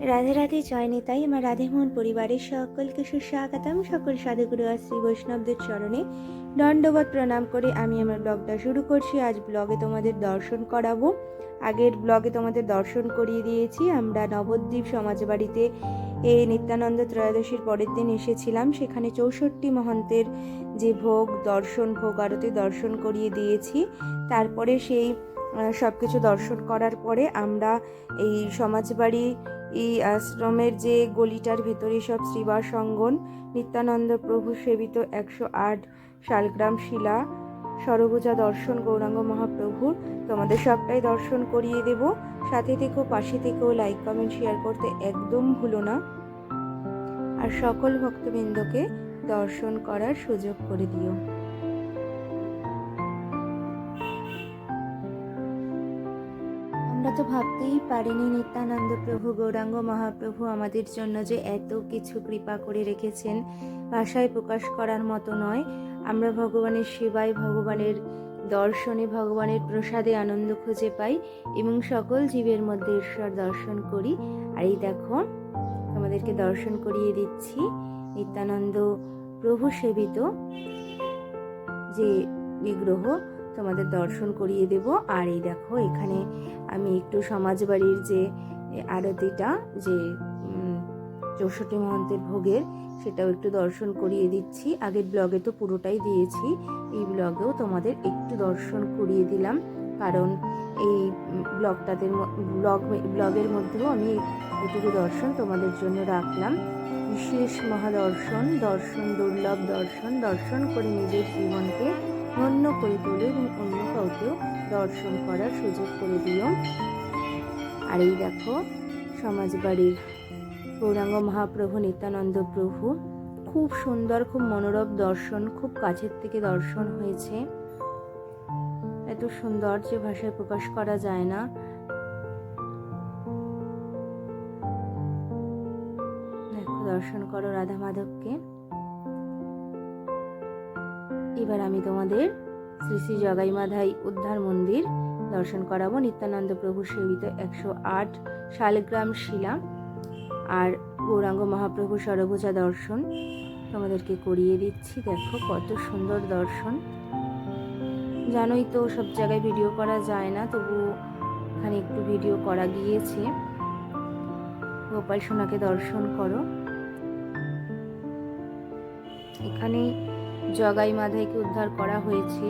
রাধে রাধে জয় নিতাই, আমার রাধেমোহন পরিবারের সকলকে সুস্বাগতম। সকল সাধুগুরু আর শ্রী বৈষ্ণবদের চরণে দণ্ডবত প্রণাম করে আমি আমার ব্লগটা শুরু করছি। আজ ব্লগে তোমাদের দর্শন করাবো। আগের ব্লগে তোমাদের দর্শন করিয়ে দিয়েছি। আমরা নবদ্বীপ সমাজবাড়িতে এই নিত্যানন্দ ত্রয়োদশীর পরের দিন এসেছিলাম। সেখানে চৌষট্টি মহন্তের যে ভোগ, দর্শন, ভোগ আরতি দর্শন করিয়ে দিয়েছি। তারপরে সেই সব কিছু দর্শন করার পরে আমরা এই সমাজবাড়ি, এই আশ্রমের যে গলিটার ভেতরে সব শ্রীবাস অঙ্গন নিত্যানন্দ প্রভু সেবিত একশো আট শালগ্রাম শিলা, সরভুজা দর্শন গৌরাঙ্গ মহাপ্রভুর তোমাদের সবটাই দর্শন করিয়ে দেব। সাথে থেকেও, পাশে থেকেও লাইক কমেন্ট শেয়ার করতে একদম ভুলো না। আর সকল ভক্তবৃন্দকে দর্শন করার সুযোগ করে দিও। আমরা তো ভাবতেই পারিনি নিত্যানন্দ প্রভু, গৌরাঙ্গ মহাপ্রভু আমাদের জন্য যে এত কিছু কৃপা করে রেখেছেন। ভাষায় প্রকাশ করার মতো নয়। আমরা ভগবানের সেবায়, ভগবানের দর্শনে, ভগবানের প্রসাদে আনন্দ খুঁজে পাই এবং সকল জীবের মধ্যে ঈশ্বর দর্শন করি। আর এই দেখো, তোমাদেরকে দর্শন করিয়ে দিচ্ছি। নিত্যানন্দ প্রভু সেবিত যে বিগ্রহ তোমাদের দর্শন করিয়ে দেব। আর এই দেখো, এখানে আমি একটু সমাজবাড়ির যে আরতিটা, যে চৌষট্টি মহন্তের ভোগের, সেটাও একটু দর্শন করিয়ে দিচ্ছি। আগের ব্লগে তো পুরোটাই দিয়েছি, এই ব্লগেও তোমাদের একটু দর্শন করিয়ে দিলাম। কারণ এই ব্লগটাদের ব্লগ ব্লগের মধ্যেও আমি এটুকু দর্শন তোমাদের জন্য রাখলাম। বিশেষ মহাদর্শন, দর্শন দুর্লভ দর্শন দর্শন করে নিজের জীবনকে ধন্য করে এবং অন্য কাউকেও দর্শন করার সুযোগ করে দিও। আর এই দেখো, সমাজবাড়ির গৌরাঙ্গ মহাপ্রভু নিত্যানন্দ প্রভু খুব সুন্দর, খুব মনোরম দর্শন, খুব কাছের থেকে দর্শন হয়েছে। এত সুন্দর যে ভাষায় প্রকাশ করা যায় না। দেখো, দর্শন করো রাধা মাধবকে। এবার আমি তোমাদের শ্রী শ্রী জগাই মাধাই উদ্ধার মন্দির দর্শন করাবো নিত্যানন্দ প্রভু সেবিত একশো আট শালগ্রাম শিলা আর গৌরাঙ্গ মহাপ্রভু সরভুজা দর্শন। তোমাদেরকে করিয়ে দিচ্ছি, দেখো কত সুন্দর দর্শন। জানোই তো সব জায়গায় ভিডিও করা যায় না, তবু এখানে একটু ভিডিও করা গিয়েছে। গোপাল সোনাকে দর্শন করো। এখানে জগাই মাধাইকে উদ্ধার করা হয়েছে।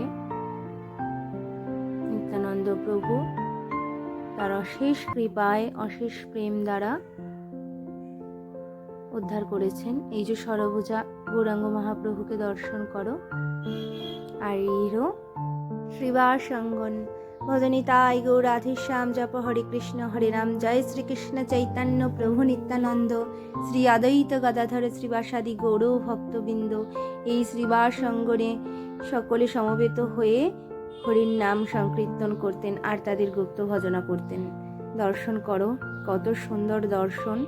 নিত্যানন্দ প্রভু তার অশেষ কৃপায়, অশেষ প্রেম দ্বারা উদ্ধার করেছেন। এই যে সরভুজা গৌরাঙ্গ মহাপ্রভুকে দর্শন করো। আর ইরো শ্রীবাস ভজনিতাই গৌরাধেশ্যাম জপ হরে কৃষ্ণ হরে রাম। জয় শ্রীকৃষ্ণ চৈতন্য প্রভু নিত্যানন্দ। শ্রী আদৈত গদাধর শ্রীবাসাদি গৌর ভক্তবৃন্দ। এই শ্রীবাস অঙ্গনে সকলে সমবেত হয়ে হরির নাম সংকীর্তন করতেন আর তাদের গুপ্ত ভজনা করতেন। দর্শন করো, কত সুন্দর দর্শন।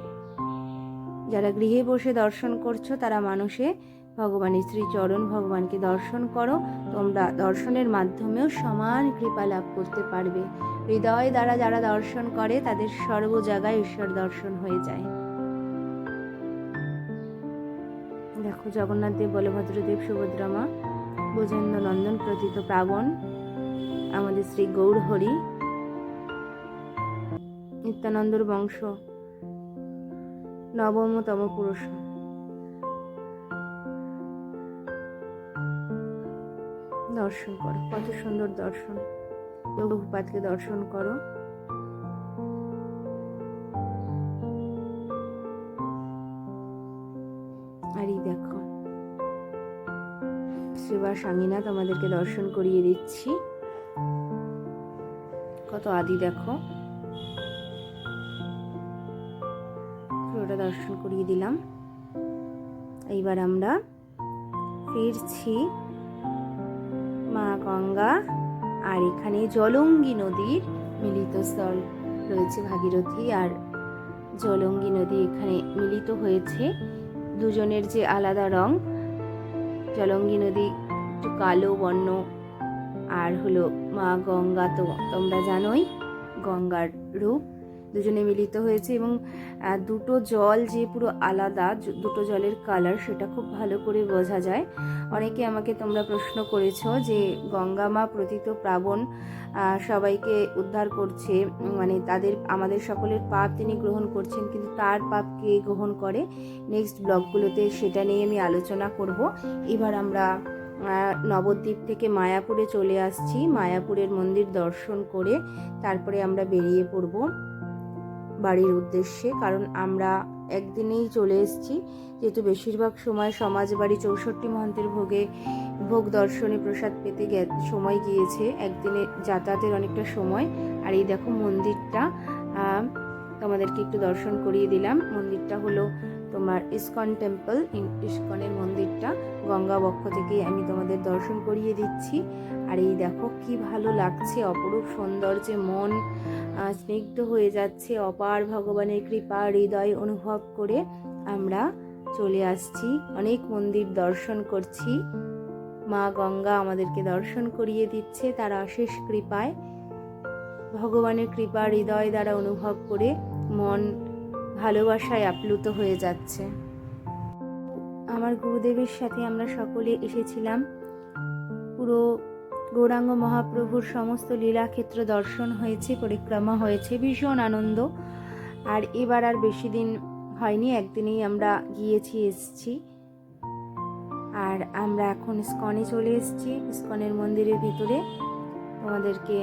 যারা গৃহে বসে দর্শন করছ, তারা মানুষে ভগবানের শ্রীচরণ ভগবানকে দর্শন করো। তোমরা দর্শনের মাধ্যমেও সমান কৃপা লাভ করতে পারবে। হৃদয় দ্বারা যারা দর্শন করে, তাদের সর্ব জায়গায় ঈশ্বর দর্শন হয়ে যায়। দেখো, জগন্নাথ দেব বলভদ্রদেব সুভদ্রা মা ব্রজেন্দ্র নন্দন প্রতীত প্রাবণ, আমাদের শ্রী গৌর হরি নিত্যানন্দর বংশ, নবমতম পুরুষ। দর্শন করো। কত সুন্দর দর্শন। প্রভুপাতকে দর্শন করো। আর এই দেখো শ্রীবা সাঙ্গিনা তোমাদেরকে দর্শন করিয়ে দিচ্ছি। কত আদি দেখো। পুরোটা দর্শন করিয়ে দিলাম। এইবার আমরা ফিরছি মা গঙ্গা আর এখানে জলঙ্গি নদীর মিলিত স্থল রয়েছে ভাগীরথী। আর জলঙ্গি নদী এখানে মিলিত হয়েছে। দুজনের যে আলাদা রং, জলঙ্গি নদী একটু কালো বর্ণ আর হলো মা গঙ্গা তো তোমরা জানোই, গঙ্গার রূপ। দুজনে মিলিত হয়েছে এবং দুটো জল যে পুরো আলাদা দুটো জলের কালার সেটা খুব ভালো করে বোঝা যায়। অনেকে আমাকে তোমরা প্রশ্ন করেছ যে গঙ্গা মা প্রতীত প্রাবণ সবাইকে উদ্ধার করছে মানে তাদের, আমাদের সকলের পাপ তিনি গ্রহণ করছেন, কিন্তু তার পাপ কে গ্রহণ করে? নেক্সট ব্লগগুলোতে সেটা নিয়ে আমি আলোচনা করব। এবার আমরা নবদ্বীপ থেকে মায়াপুরে চলে আসছি। মায়াপুরের মন্দির দর্শন করে তারপরে আমরা বেরিয়ে পড়ব। বাড়ির উদ্দেশ্যে, কারণ আমরা একদিনেই চলে এসেছি। যেহেতু বেশিরভাগ সময় সমাজ বাড়ি চৌষট্টি মহন্তের ভোগে ভোগ দর্শনে প্রসাদ পেতে সময় গিয়েছে। একদিনে যাতায়াতের অনেকটা সময়। আর এই দেখো মন্দিরটা তোমাদেরকে একটু দর্শন করিয়ে দিলাম। মন্দিরটা হলো তোমার ইসকন টেম্পল ইসকনের মন্দিরটা গঙ্গা বক্ষ থেকে আমি তোমাদের দর্শন করিয়ে দিচ্ছি। আর এই দেখো কি ভালো লাগছে, অপরূপ সৌন্দর্যে মন স্নিগ্ধ হয়ে যাচ্ছে, অপার ভগবানের কৃপা, হৃদয় অনুভব করে আমরা চলে আসছি। অনেক মন্দির দর্শন করছি। মা গঙ্গা আমাদেরকে দর্শন করিয়ে দিচ্ছে তার অশেষ কৃপায়। ভগবানের কৃপা, হৃদয় দ্বারা অনুভব করে মন ভালোবাসায় আপ্লুত হয়ে যাচ্ছে। আমার গুরুদেবের সাথে আমরা সকলে এসেছিলাম। পুরো গৌরাঙ্গ মহাপ্রভুর সমস্ত লীলাক্ষেত্র দর্শন হয়েছে, পরিক্রমা হয়েছে, ভীষণ আনন্দ। আর এবার আর বেশি দিন হয়নি, একদিনেই আমরা গিয়েছি, এসছি। আর আমরা এখন স্কনে চলে এসেছি স্কনের মন্দিরের ভিতরে। তোমাদেরকে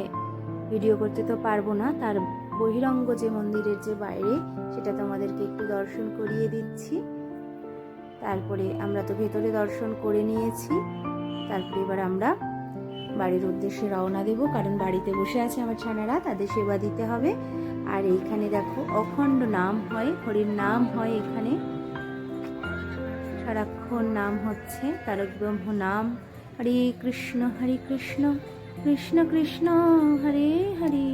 ভিডিও করতে তো পারব না, তার বহিরঙ্গ যে মন্দিরের যে বাইরে সেটা তোমাদেরকে একটু দর্শন করিয়ে দিচ্ছি। তারপরে আমরা তো ভেতরে দর্শন করে নিয়েছি। তারপরে এবার আমরা বাড়ির উদ্দেশ্যে রওনা দেব, কারণ বাড়িতে বসে আছে আমার ছানারা, তাদের সেবা দিতে হবে। আর এইখানে দেখো, অখণ্ড নাম হয়, হরির নাম হয় এখানে। সারাক্ষণ নাম হচ্ছে তারক ব্রহ্ম নাম, হরে কৃষ্ণ হরে কৃষ্ণ কৃষ্ণ কৃষ্ণ, হরে হরে।